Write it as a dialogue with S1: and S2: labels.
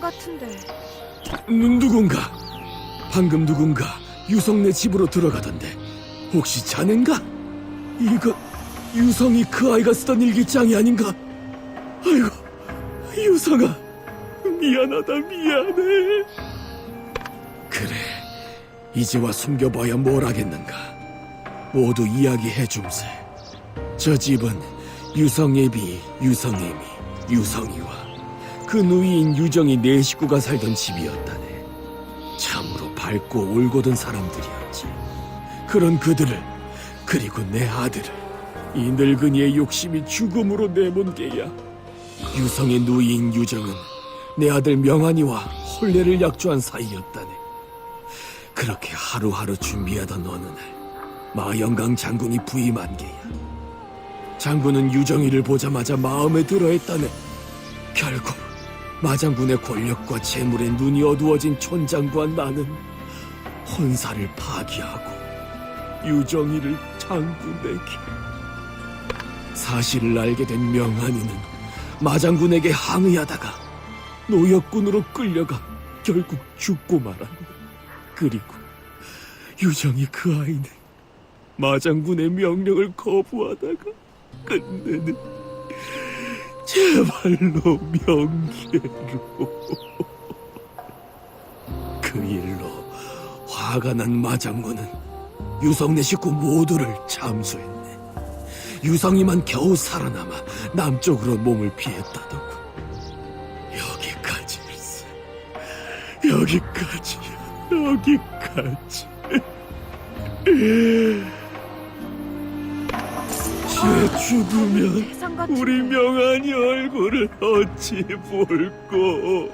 S1: 사람 같은데.
S2: 누, 누군가 방금 누군가 유성네 집으로 들어가던데 혹시 자넨가? 이거 유성이 그 아이가 쓰던 일기장이 아닌가? 아이고 유성아 미안하다 미안해 그래 이제와 숨겨봐야 뭘 하겠는가 모두 이야기해 줌세 저 집은 유성예비 유성예미 유성이와 그 누이인 유정이 네 식구가 살던 집이었다네. 참으로 밝고 올곧은 사람들이었지. 그런 그들을 그리고 내 아들을 이 늙은이의 욕심이 죽음으로 내몬 게야. 유성의 누이인 유정은 내 아들 명한이와 혼례를 약조한 사이였다네. 그렇게 하루하루 준비하던 어느 날 마영강 장군이 부임한 게야. 장군은 유정이를 보자마자 마음에 들어했다네. 결국 마장군의 권력과 재물에 눈이 어두워진 촌장과 나는 혼사를 파기하고 유정이를 장군에게 사실을 알게 된 명한이는 마장군에게 항의하다가 노역군으로 끌려가 결국 죽고 말았네. 그리고 유정이 그 아이는 마장군의 명령을 거부하다가 끝내는 제발로 명계로 그 일로 화가 난 마장군은 유성네 식구 모두를 참수했네. 유성이만 겨우 살아남아 남쪽으로 몸을 피했다더군. 여기까지일세 여기까지 여기까지. 쟤 죽으면
S1: 같은데.
S2: 우리 명한이 얼굴을 어찌 볼꼬